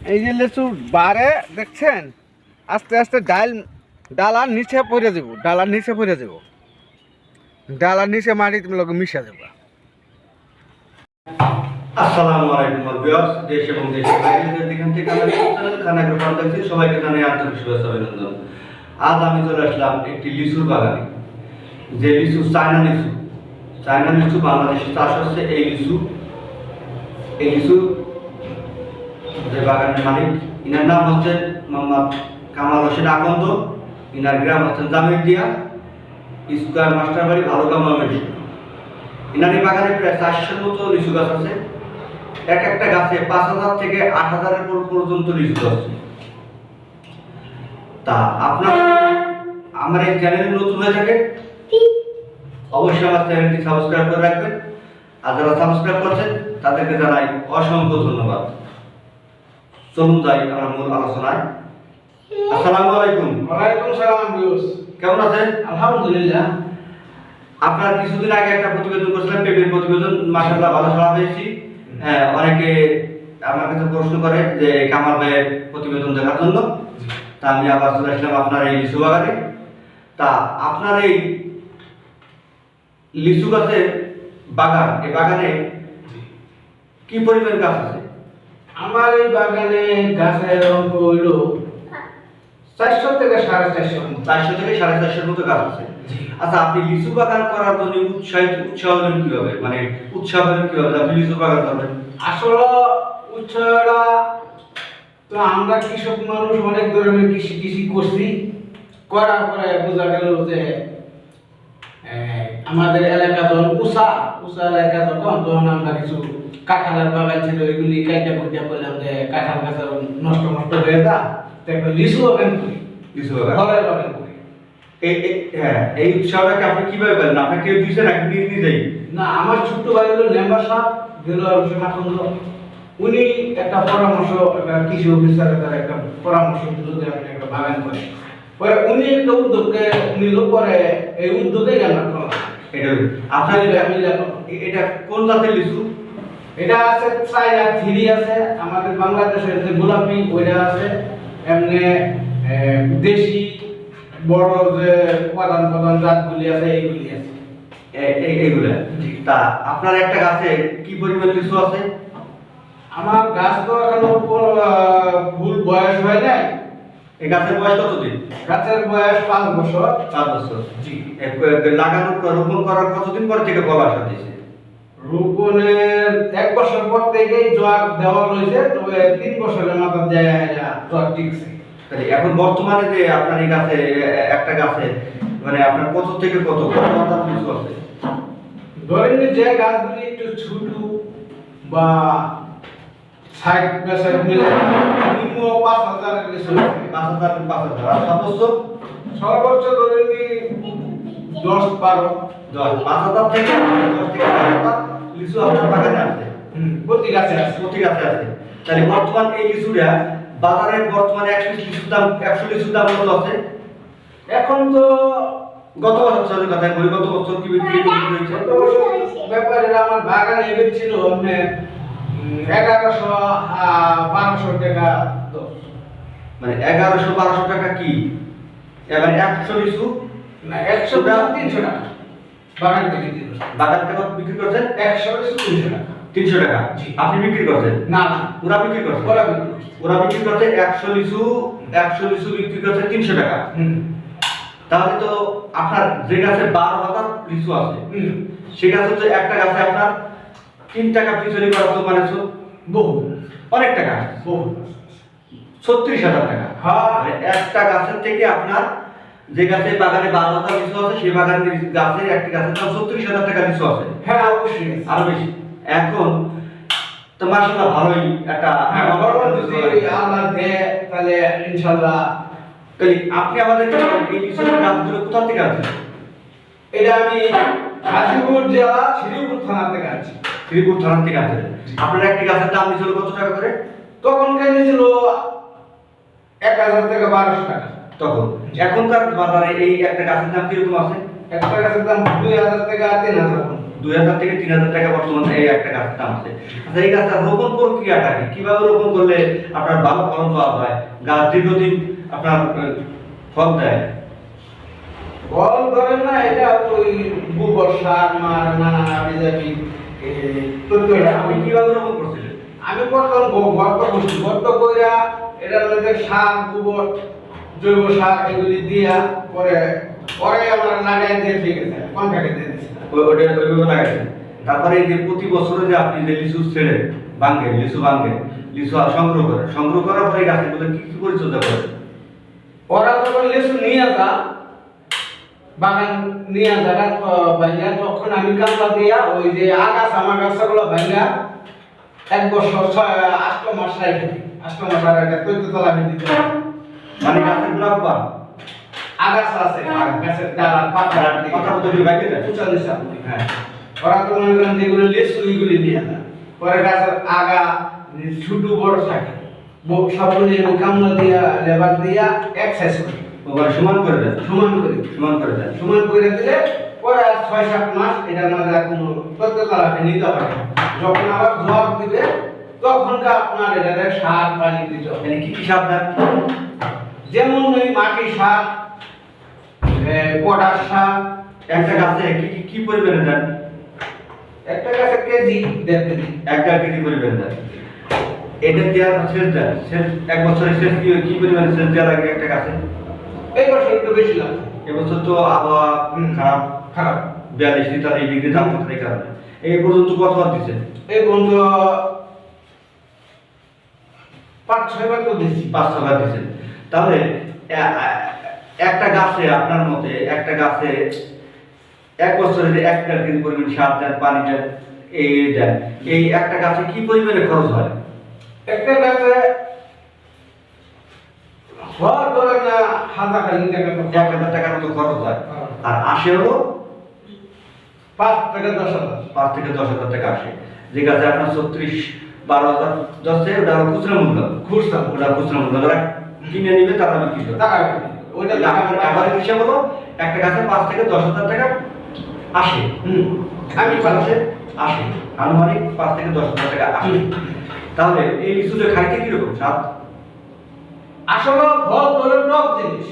এই যে লেচু বারে, দেখছেন? আস্তে আস্তে ডাল ডালার নিচে পড়ে যাব, ডালার নিচে পড়ে যাব। ডালার নিচে মাটি তুমি লোক মিশা দেবো আসসালামু আলাইকুম দেশ এবং দেশের বাইরে যে বাগানের মালিক। ইনার নাম হচ্ছে মোহাম্মদ কামাল হোসেন আকন্দ। ইনার গ্রাম হচ্ছে জামিরদিয়া স্কোয়ার মাস্টার বাড়ি ভালুকা ময়মনসিংহ। ইনার এই বাগানে প্রায় চারশোর মতো লিচু গাছ আছে। এক একটা গাছে পাঁচ হাজার থেকে আট হাজারের পর পর্যন্ত লিচু গাছ তা আপনার আমার এই চ্যানেল নতুন হয়ে থাকে, অবশ্যই আমার চ্যানেলটি সাবস্ক্রাইব করে রাখবেন। আর যারা সাবস্ক্রাইব করছেন, তাদেরকে জানাই অসংখ্য ধন্যবাদ। চলুন যাই আমরা মূল আলোচনায়। আসসালামু আলাইকুম। ওয়ালাইকুম সালাম বিউস কেমন আছেন? আলহামদুলিল্লাহ। আপনার কিছুদিন আগে একটা প্রতিবেদন করেছিলেন পেপের প্রতিবেদন। মাসাল্লাহ ভালো সাড়া পেয়েছি। হ্যাঁ অনেকে আমার কাছে প্রশ্ন করে যে কামাল ভাইয়ের প্রতিবেদন দেখার জন্য। তা আমি আবার চলে আসলাম আপনার এই লিচু বাগানে। তা আপনার এই লিচু গাছের বাগান এই বাগানে কি পরিমাণ গাছ আছে? আমার এই বাগানে গাছের অঙ্ক হইল চারশো থেকে সাড়ে চারশো চারশো থেকে সাড়ে চারশোর মতো গাছ আছে। আচ্ছা আপনি লিচু বাগান করার জন্য উৎসাহিত উৎসাহ কীভাবে? মানে উৎসাহ কীভাবে? আপনি লিচু বাগান করবেন আসলে উৎসবটা তো আমরা কৃষক মানুষ অনেক ধরনের কৃষি কৃষি করছি। করার পরে বোঝা গেল যে আমাদের এলাকা যখন উষা উষা এলাকা যখন তখন আমরা কিছু কাঁঠালের বাগান ছিল এগুলি কাইটা কুইটা করলাম যে কাঁঠাল গাছ নষ্ট নষ্ট হয়ে যা তো একটা লিচু বাগান করি। লিচু বাগান? বাগান করি। হ্যাঁ এই উৎসাহটাকে আপনি কীভাবে পেলেন কেউ দিয়েছে নাকি নিজেই? না আমার ছোট্ট ভাই হলো মেম্বার সাহেব দিলুয়ার হোসেন উনি একটা পরামর্শ একটা কৃষি অফিসারের দ্বারা একটা পরামর্শ দিল যে আপনি একটা বাগান করেন। পরে উনি একটা উদ্যোগকে নিল পরে এই উদ্যোগে করলাম এটা আপনার এটা- কোন জাতের লিচু? আছে চাইনা থ্রি আছে আমাদের বাংলাদেশের যে গোলাপি ওইটা আছে। এমনি দেশি বড় যে প্রধান প্রধান জাতগুলি আছে এইগুলি আছে। এইগুলা তা আপনার একটা গাছে কি পরিমাণ লিচু আছে? আমার গাছ তো এখনও ফুল বয়স হয় নাই। এই গাছের বয়স কতদিন? গাছের বয়স পাঁচ বছর। পাঁচ বছর জি। পর, রোপণ করার কতদিন পর থেকে ফল আসা দিয়েছে রোপণের এক বছর পর থেকেই জোয়ার দেওয়া রয়েছে তবে তিন বছরের মাথার জায়গায় জোয়ার টিকছে। তাহলে এখন বর্তমানে যে আপনার এই গাছে একটা গাছে মানে আপনার কত থেকে কত ধরেন যে গাছগুলি একটু ছোট বা সাইড বা মিলে নিম্ন পাঁচ হাজারের কিছু পাঁচ হাজার পাঁচ হাজার আর সর্বোচ্চ সর্বোচ্চ ধরেন কি দশ বারো দশ পাঁচ হাজার থেকে দশ থেকে লিচু আপনার বাগানে আছে। প্রতি গাছে আছে। প্রতি গাছে আছে। তাহলে বর্তমান এই লিচুটা বাজারে বর্তমানে একশো লিচুর দাম একশো লিচুর দাম কত আছে? এখন তো গত বছর চলের কথা বলি গত বছর কি বিক্রি হয়েছে গত বছর ব্যাপারে আমার বাগানে ছিল আপনার এগারোশো বারোশো টাকা দশ। মানে এগারোশো বারোশো টাকা কি? এবার একশো লিচু না একশো টাকা। তিনশো টাকা। বাগান থেকে বিক্রি করছেন? একশো তিনশো টাকা। তিনশো টাকা? আপনি বিক্রি করছেন? না না। ওরা বিক্রি করছে? ওরা বিক্রি ওরা বিক্রি করছে একশো লিচু একশো লিচু বিক্রি করছে তিনশো টাকা। তাহলে তো আপনার যে গাছে বারো হাজার লিচু আছে সে গাছে তো একটা গাছে আপনার তিন টাকা পিছনে করা তো মানে বহু। অনেক টাকা বহু। ছত্রিশ হাজার টাকা। হ্যাঁ। মানে একটা গাছের থেকে আপনার যে গাছে বাগানে বারো হাজার লিচু আছে সেই বাগানের গাছের একটি গাছের দাম ছত্রিশ হাজার টাকা লিচু আছে। হ্যাঁ অবশ্যই। আরও বেশি। এখন তো মাসাল্লাহ ভালোই একটা হ্যাঁ আল্লাহ দেয় তাহলে ইনশাল্লাহ আপনি আমাদের বলেন, এই লিচুর গাছগুলো কোথা থেকে আছে এটা আমি গাজীপুর জেলা শ্রীপুর থানা থেকে আছি শ্রীপুর থানা থেকে আছে আপনার একটি গাছের দাম দিয়েছিল কত টাকা করে? তখন কিনেছিল এক হাজার থেকে বারোশো টাকা। তখন। এখনকার বাজারে এই একটা গাছের দাম কীরকম আছে? একটা গাছের দাম দুই হাজার থেকে তিন হাজার দুই হাজার থেকে তিন হাজার টাকা বর্তমানে এই একটা গাছের দাম আছে। আচ্ছা এই গাছটা রোপণ প্রক্রিয়াটা কি? কীভাবে রোপণ করলে আপনার ভালো ফলন পাওয়া যায়? গাছ দীর্ঘদিন আপনার ফল দেয়? বল ধরেন না এটা ওই গোবর সার মার নানা হাবি আমি কীভাবে রোপণ করছিলেন? আমি গ- গর্ত করছি গর্ত কইরা এটার মধ্যে সার গোবর জৈব সার এগুলি দিয়া পরে পরে আমরা লাগাই দিয়ে ঠিক আছে কন্ট্রাক্টে দিয়ে দিচ্ছি ওটা ওইভাবে লাগাইছেন তারপরে যে প্রতি বছরে যে আপনি যে লিচু ছেড়ে ভাঙ্গে লিচু ভাঙ্গে লিচু আর সংগ্রহ করেন সংগ্রহ করার পরে গাছের মধ্যে কি কি পরিচর্যা করেন? ওরা যখন লিচু নিয়ে যা বাগান নিয়ে যারা ভাইয়া তখন আমি কামলা দিয়া ওই যে আগাছা মাগাছাগুলো ভাইয়া এক বছর ছয় আষ্ট মাস রাখে আষ্ট মাস আর একটা তৈরি তলা আমি দিতে মানে গাছের পান আগাছা আছে গাছের ডালা পাতা কথা বলতে দেয় উঁচা নিচা। হ্যাঁ। ওরা তো মনে করেন যেগুলো লেসু এগুলি নিয়ে যায়। পরে গাছের আগা ছোট বড় থাকে সবগুলি কামলা দিয়া লেবার দিয়া এক্সারসাইজ করি। ওবার সমান করে দেন সমান করি সমান করে দেন সমান করে দিলে পরে আর ছয় সাত মাস এটার মাঝে আর কোনো তত্ত্বতলাকে নিতে হবে যখন আবার জ্বর দিবে তখনকার আপনার এটাতে সার পানি দিতে হবে। মানে কি কি সার দেন? যেমন ওই মাটি সার এ, পটাশ সার। একটা গাছে কি কি কি পরিমাণে দেন? একটা গাছে কেজি দেড় কেজি। এক দেড় কেজি পরিমাণে দেন। এটা দেওয়ার শেষ দেন। শেষ এক বছরের শেষ কি কি পরিমাণে শেষ দেওয়া লাগে একটা গাছে? এই বছর একটু বেশি লাগছে। এবছর তো আবহাওয়া খারাপ খারাপ। বিয়াল্লিশ তেতাল্লিশ ডিগ্রি তাপমাত্রার কারণে। এই পর্যন্ত কতবার দিচ্ছে এই বন্ধু পাঁচ ছয় বার তো দিচ্ছি পাঁচ ছবার দিচ্ছেন তাহলে এ- এ- একটা গাছে আপনার মতে একটা গাছে এক বছরে যে এক কেজি পরিমাণ সার দেন পানি দেন এই দেন এই একটা গাছে কি পরিমাণে খরচ হয়? একটা গাছে হওয়ার ধরে হাজার খালি টাকা তো এক হাজার টাকার মতো খরচ হয়। আর আসে হলো পাঁচ থেকে দশ হাজার পাঁচ থেকে দশ হাজার টাকা আসে। যে গাছে আপনার ছত্রিশ বারো হাজার যাচ্ছে ওটা হলো খুচরা মূল্য। খুচরা ওটা খুচরা মূল্য। যারা কিনে নিবে তারা বিক্রি করবে? ওইটা আমার হিসাব হলো একটা গাছে পাঁচ থেকে দশ হাজার টাকা আসে। আমি পাচ্ছে আসে। আনুমানিক পাঁচ থেকে দশ হাজার টাকা আসে। তাহলে এই লিচুটা খাইতে কীরকম? স্বাদ আসলে ফল ধরে টক জিনিস।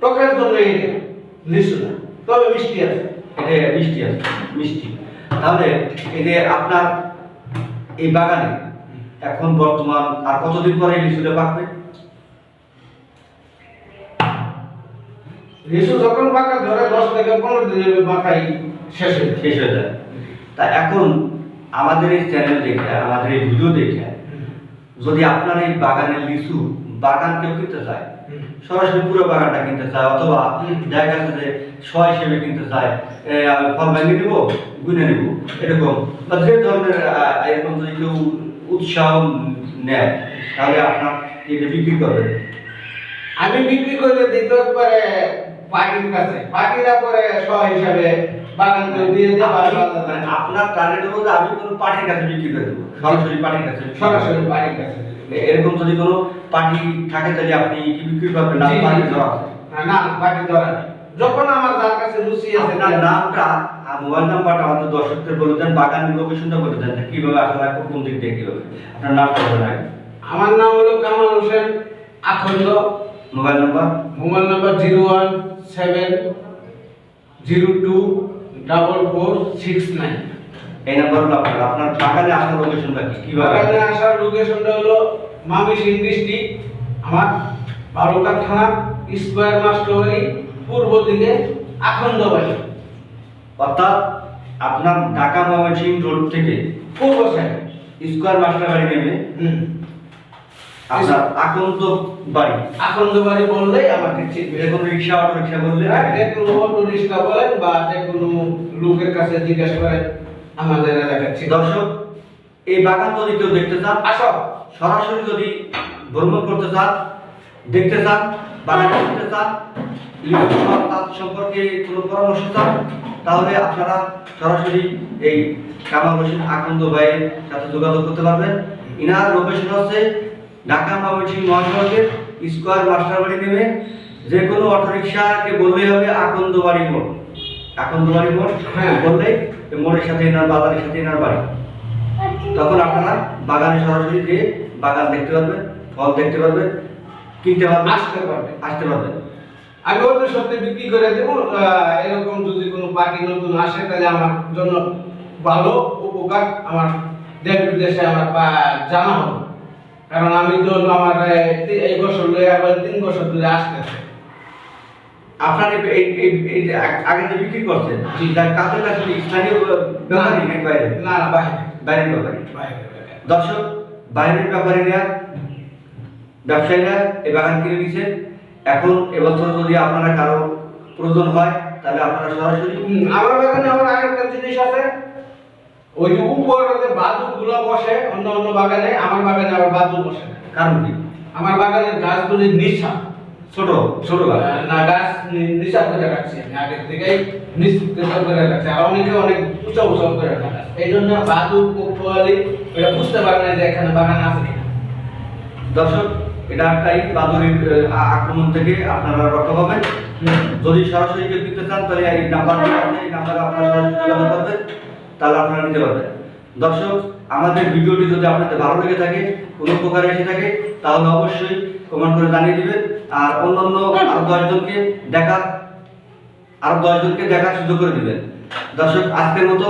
টকের জন্য এটা লিচু না তবে মিষ্টি আছে। এটা মিষ্টি আছে মিষ্টি। তাহলে এই যে আপনার এই বাগানে এখন বর্তমান আর কতদিন পরে লিচুটা পাকবে? লিচু যখন পাকা ধরে দশ থেকে পনেরো দিনের মাথায় শেষ হয়ে শেষ হয়ে যায়। তা এখন আমাদের এই চ্যানেল দেখে আমাদের এই ভিডিও দেখে যদি আপনার এই বাগানের লিচু বাগান কেউ কিনতে চায় সরাসরি পুরো বাগানটা কিনতে চায় অথবা। দেখা যে ছয় হিসেবে কিনতে চায় ফল ভেঙে নিব গুনে নিব এরকম। বা যে ধরনের এরকম যদি কেউ উৎসাহ নেয় তাহলে আপনার এটা বিক্রি করবে। আমি বিক্রি করে দিতে পারে পাখির কাছে। পাখিরা পরে শ হিসাবে বাগান করে দিয়ে দেয় মানে আপনার টার্গেট হলো আমি কোনো পার্টির কাছে বিক্রি করে দেবো সরাসরি পার্টির কাছে বিক্রি করে দেবো। সরাসরি বাড়ির কাছে এরকম যদি কোনো পার্টি থাকে তাহলে আপনি কি বিক্রি করবেন? না পার্টি ধরা না, না ধরা যখন আমার যার কাছে রুচি আছে আপনার নামটা আর মোবাইল নাম্বারটা আমাদের দর্শকদের বলে দেন বাগানের লোকেশনটা বলে দেন কীভাবে আসা লাগবে কোন দিক দিয়ে কীভাবে। আপনার নামটা বলে আমার নাম হলো Kamal Hossain Akhand mobile number? Mobile number zero one seven zero two double four six nine এই নাম্বার হলো আপনার আপনার বাগানে আসার লোকেশনটা কি? কীভাবে? বাগানে আসার লোকেশনটা হলো মামিসিং ডিস্ট্রিক্ট আমার বারোকা থানা স্কোয়ার মাস্টারি পূর্ব দিকে আখন্দ বাড়ি। অর্থাৎ আপনার ঢাকা ময়মনসিংহ রোড থেকে পূর্ব সাইড স্কোয়ার মাস্টার বাড়ি নেমে হুম। আপনার বাড়ি। আখন্দ বাড়ি বললেই আমাকে চিনবে এরকম রিক্সা অটো রিক্সা বললে? যে কোনো অটো রিক্সা বলেন বা যে কোনো লোকের কাছে জিজ্ঞাসা করেন আমাদের এলাকার দর্শক এই বাগান যদি কেউ দেখতে চান আসো। সরাসরি যদি ভ্রমণ করতে চান দেখতে চান বাগান করতে চান তার সম্পর্কে কোনো পরামর্শ চান তাহলে আপনারা সরাসরি এই কামাল হোসেন আকন্দ ভাইয়ের সাথে যোগাযোগ করতে পারবেন। ইনার লোকেশন হচ্ছে ঢাকা ময়মনসিংহ মহাসড়কের স্কোয়ার মাস্টার বাড়ি নেমে যে কোনো অটোরিকশাকে বললেই হবে আকন্দ বাড়ি মোড়। আকন্দবাড়ি মোড়? হ্যাঁ। বললেই মোড়ের সাথে এনার বাজারের সাথে এনার বাড়ি। তখন আপনারা বাগানে সরাসরি গিয়ে বাগান দেখতে পারবেন ফল দেখতে পারবেন কিনতে পারবেন আসতে পারবে আসতে পারবেন। আমি ওদের সাথে বিক্রি করে দেবো এরকম যদি কোনো পার্টি নতুন আসে তাহলে আমার জন্য ভালো উপকার আমার দেশ বিদেশে আমার জানা হবে। কারণ আমি তো আমার এই বছর লয়ে আবার তিন বছর ধরে আসতেছে। আপনার এই- এই যে আগে যে বিক্রি করছেন। তার কাছে কাছে কি স্থানীয় ব্যাপারী নাকি বাইরে? না না বাইরে। বাইরের ব্যাপারী। দর্শক বাইরের ব্যাপারীরা ব্যবসায়ীরা এই বাগান কিনে নিচ্ছে এখন এবছর যদি আপনারা কারও প্রয়োজন হয় তাহলে আপনারা সরাসরি আমার বাগানে আমার আরেকটা জিনিস আছে। ওই উপরে যে বাদুরগুলো বসে অন্য অন্য বাগানে আমার বাগানে আবার বাদুর বসে। কারণ কি? আমার বাগানের গাছগুলি নিশা ছোট ছোট গাছ। না গাছ নি- নিচা করে রাখছি আমি। আগে থেকেই নিশ্চিত করে রাখছি। আর অনেকে অনেক উঁচা উঁচা করে রাখা। এই জন্য বাদুর পোয়ালি এটা বুঝতে পারে না যে এখানে বাগান আছে কিনা। দর্শক এটা একটাই বাদুরের আক্রমণ থেকে আপনারা রক্ষা পাবেন। যদি সরাসরি কেউ কিনতে চান তাহলে এই নাম্বার এই নাম্বারে আপনারা সরাসরি যোগাযোগ করবেন। তাহলে আপনারা নিতে পারবেন। দর্শক, আমাদের ভিডিওটি যদি আপনাদের ভালো লেগে থাকে, কোনো উপকারে এসে থাকে, তাহলে অবশ্যই কমেন্ট করে জানিয়ে দিবেন। আর অন্যান্য আরও দশজনকে দেখার আরও দশজনকে দেখার সুযোগ করে দিবেন। দর্শক, আজকের মতো,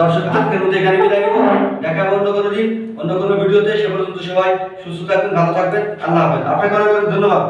দর্শক, আজকের মতো এখানে বিদায় নেব। দেখা অন্য কোনো দিন, অন্য কোনো ভিডিওতে। সে পর্যন্ত সবাই সুস্থ থাকবেন, ভালো থাকবেন। আল্লাহ হাফেজ। আপনাকে অনেক ধন্যবাদ।